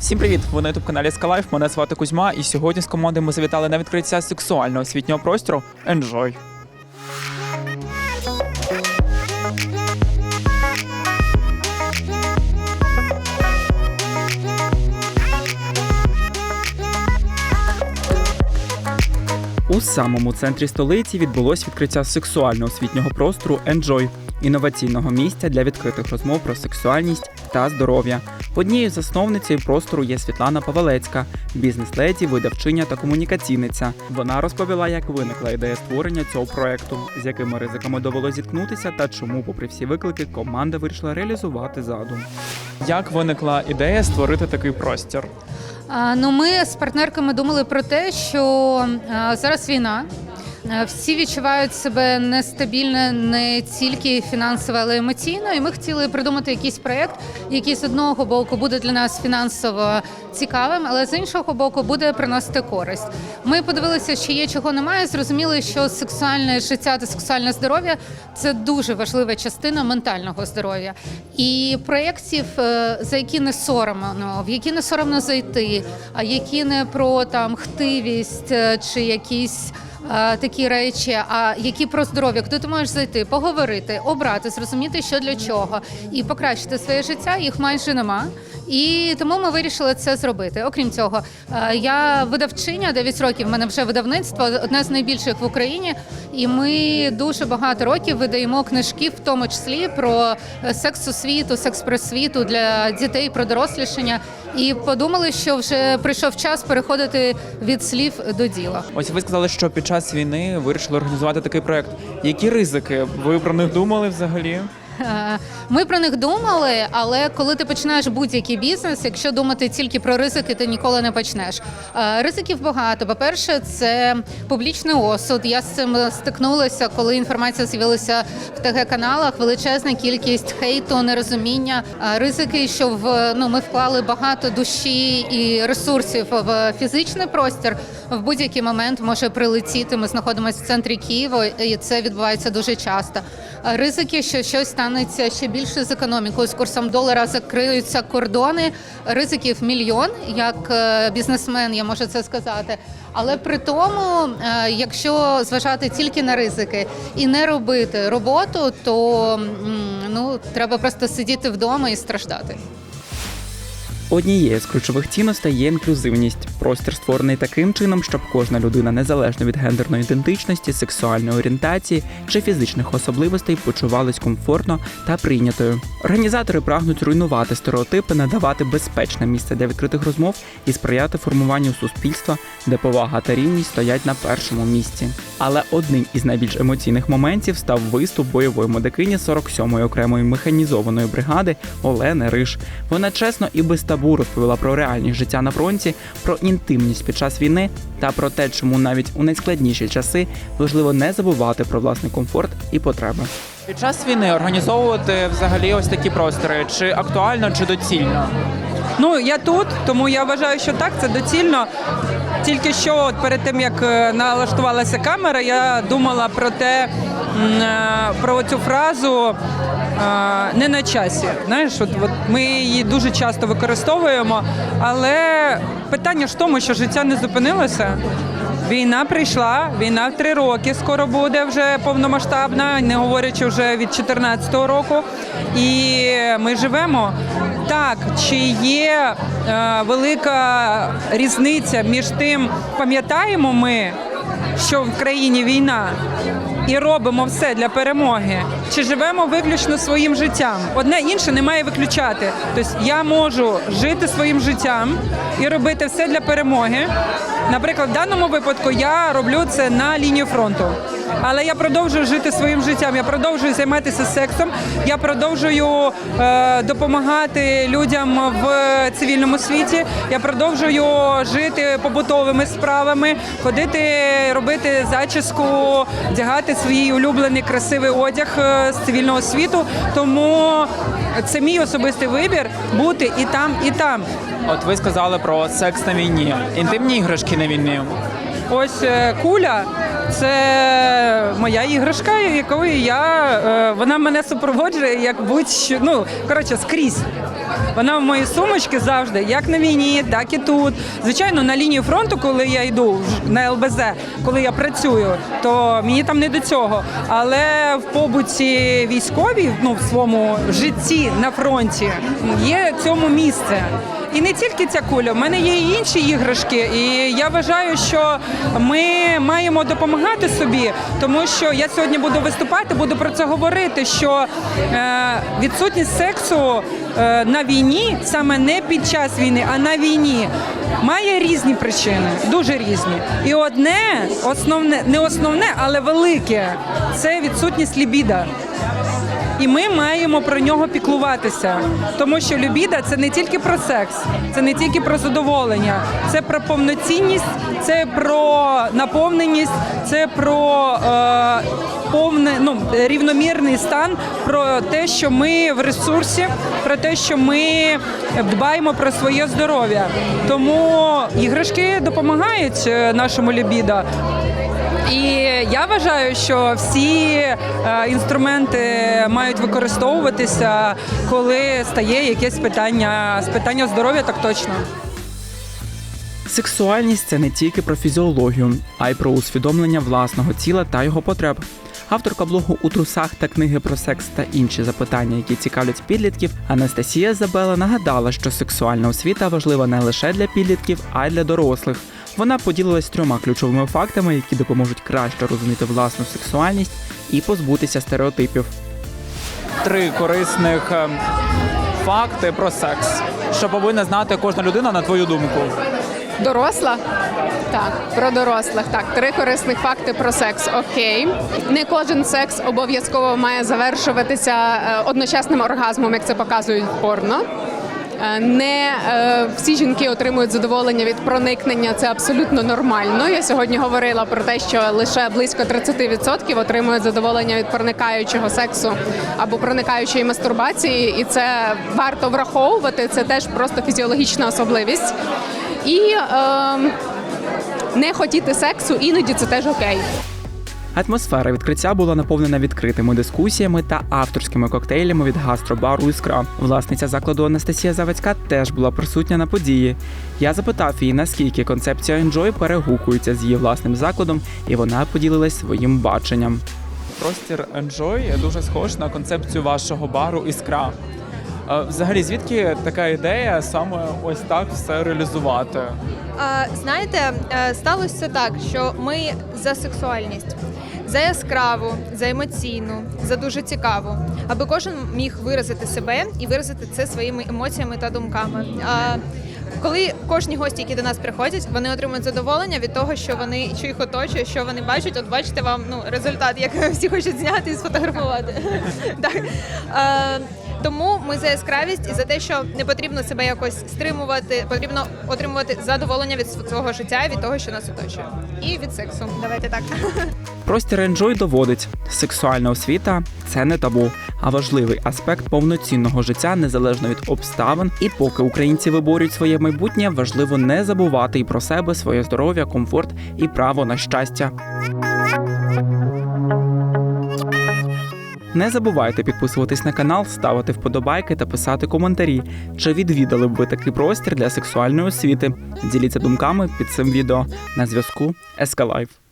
Всім привіт! Ви на ютуб каналі Скалайф. Мене звати Кузьма, і сьогодні з командою ми завітали на відкриття сексуального освітнього простору Enjoy. У самому центрі столиці відбулось відкриття сексуального освітнього простору Enjoy – інноваційного місця для відкритих розмов про сексуальність та здоров'я. Однією засновницею простору є Світлана Павелецька, бізнес-леді, видавчиня та комунікаційниця. Вона розповіла, як виникла ідея створення цього проекту, з якими ризиками довелося зіткнутися, та чому, попри всі виклики, команда вирішила реалізувати задум. Як виникла ідея створити такий простір? Ну, ми з партнерками думали про те, що зараз війна. А, Всі відчувають себе нестабільно не тільки фінансово, але й емоційно. І ми хотіли придумати якийсь проєкт, який з одного боку буде для нас фінансово цікавим, але з іншого боку буде приносити користь. Ми подивилися, що є чого немає. Зрозуміли, що сексуальне життя та сексуальне здоров'я це дуже важлива частина ментального здоров'я. І проєктів, е, за які не соромно, в які не соромно зайти, а які не про там хтивість е, чи якісь. Е, Такі речі, а які про здоров'я, куди ти можеш зайти, поговорити, обрати, зрозуміти, що для чого, і покращити своє життя, їх майже нема. І тому ми вирішили це зробити. Окрім цього, е, я видавчиня 9 років. в мене вже видавництво одне з найбільших в Україні. І ми дуже багато років видаємо книжки, в тому числі про е, секс освіту, секс просвіту для дітей, про дорослішання. І подумали, що вже прийшов час переходити від слів до діла. Ось ви сказали, що під час війни вирішили організувати такий проект. Які ризики? Ви про них думали взагалі? Е, Ми про них думали, але коли ти починаєш будь-який бізнес, якщо думати тільки про ризики, ти ніколи не почнеш. Е, Ризиків багато. По-перше, це публічний осуд. Я з цим стикнулася, коли інформація з'явилася в ТГ каналах. Величезна кількість хейту, нерозуміння, Е, ризики, що в ну ми вклали багато душі і ресурсів в фізичний простір. В будь-який момент може прилетіти. Ми знаходимося в центрі Києва, і це відбувається дуже часто. Ризики, що щось станеться ще більше з економікою. З курсом долара закриються кордони. Ризиків мільйон. Як е, бізнесмен, я можу це сказати. Але при тому, е, якщо зважати тільки на ризики і не робити роботу, то ну треба просто сидіти вдома і страждати. Однією з ключових цінностей є інклюзивність. Простір створений таким чином, щоб кожна людина, незалежно від гендерної ідентичності, сексуальної орієнтації чи фізичних особливостей, почувалась комфортно та прийнятою. Організатори прагнуть руйнувати стереотипи, надавати безпечне місце для відкритих розмов і сприяти формуванню суспільства, де повага та рівність стоять на першому місці. Але одним із найбільш емоційних моментів став виступ бойової медикині 47-ї окремої механізованої бригади Олени Риш. Вона чесно і без табу розповіла про реальність життя на фронті, про інтимність під час війни та про те, чому навіть у найскладніші часи важливо не забувати про власний комфорт і потреби. Під час війни організовувати взагалі ось такі простори чи актуально, чи доцільно? Ну я тут, тому я вважаю, що так, це доцільно. Тільки що от перед тим як е, налаштувалася камера, я думала про те, е, про цю фразу е, не на часі. Знаєш, от, от ми її дуже часто використовуємо, але питання ж в тому, що життя не зупинилося. Війна прийшла, війна в три роки скоро буде вже повномасштабна, не говорячи вже від 2014 року. І ми живемо. Так, чи є е, велика різниця між тим, пам'ятаємо ми, що в країні війна, і робимо все для перемоги, чи живемо виключно своїм життям? Одне інше не має виключати. Тобто я можу жити своїм життям і робити все для перемоги. Наприклад, в даному випадку я роблю це на лінії фронту. Але я продовжую жити своїм життям. Я продовжую займатися сексом. Я продовжую е, допомагати людям в цивільному світі. Я продовжую жити побутовими справами, ходити, робити зачіску, вдягати свій улюблений красивий одяг е, з цивільного світу. Тому це мій особистий вибір бути і там, і там. От ви сказали про секс на війні, інтимні іграшки на війні. Ось е, куля. Це моя іграшка, якою я е, вона мене супроводжує як будь-що. Ну коротше, скрізь. Вона в моїй сумочці завжди, як на війні, так і тут. Звичайно, на лінію фронту, коли я йду на ЛБЗ, коли я працюю, то мені там не до цього. Але в побуті військовій, ну в своєму житті на фронті, є цьому місце. І не тільки ця куля, в мене є і інші іграшки. І я вважаю, що ми маємо допомагати собі, тому що я сьогодні буду виступати, буду про це говорити. Що е, відсутність сексу е, на війні, саме не під час війни, а на війні, має різні причини, дуже різні. І одне, основне, не основне, але велике це відсутність лібіда. І ми маємо про нього піклуватися, тому що любіда це не тільки про секс, це не тільки про задоволення, це про повноцінність, це про наповненість, це про е, повне ну рівномірний стан, про те, що ми в ресурсі, про те, що ми дбаємо про своє здоров'я. Тому іграшки допомагають е, нашому лібіда. І я вважаю, що всі е, інструменти мають використовуватися, коли стає якесь питання з питання здоров'я, так точно. Сексуальність це не тільки про фізіологію, а й про усвідомлення власного тіла та його потреб. Авторка блогу у трусах та книги про секс та інші запитання, які цікавлять підлітків, Анастасія Забела нагадала, що сексуальна освіта важлива не лише для підлітків, а й для дорослих. Вона поділилась трьома ключовими фактами, які допоможуть краще розуміти власну сексуальність і позбутися стереотипів. три корисних е, факти про секс, що повинна знати кожна людина, на твою думку. Доросла? Так, про дорослих. Так, три корисних факти про секс. Окей. Не кожен секс обов'язково має завершуватися е, одночасним оргазмом, як це показують порно. Е, Не е, всі жінки отримують задоволення від проникнення. Це абсолютно нормально. Я сьогодні говорила про те, що лише близько 30% отримують задоволення від проникаючого сексу або проникаючої мастурбації, і це варто враховувати. Це теж просто фізіологічна особливість. І е, не хотіти сексу іноді це теж окей. Атмосфера відкриття була наповнена відкритими дискусіями та авторськими коктейлями від гастробару Іскра. Власниця закладу Анастасія Завецька теж була присутня на події. Я запитав її, наскільки концепція Enjoy перегукується з її власним закладом, і вона поділилась своїм баченням. Простір Enjoy дуже схож на концепцію вашого бару Іскра. Взагалі, звідки така ідея саме ось так все реалізувати? Знаєте, е, сталося так, що ми за сексуальність, за яскраву, за емоційну, за дуже цікаву, аби кожен міг виразити себе і виразити це своїми емоціями та думками. А, коли кожні гості, які до нас приходять, вони отримують задоволення від того, що вони що їх оточує, що вони бачать. От бачите вам ну результат, як всі хочуть зняти і сфотографувати. Так. Тому ми за яскравість і за те, що не потрібно себе якось стримувати, потрібно отримувати задоволення від свого життя, від того, що нас оточує, і від сексу. Давайте так. Простір Enjoy доводить, сексуальна освіта це не табу, а важливий аспект повноцінного життя незалежно від обставин. І поки українці виборюють своє майбутнє, важливо не забувати і про себе, своє здоров'я, комфорт і право на щастя. Не забувайте підписуватись на канал, ставити вподобайки та писати коментарі. Чи відвідали б ви такий простір для сексуальної освіти? Діліться думками під цим відео на зв'язку Ескалайф.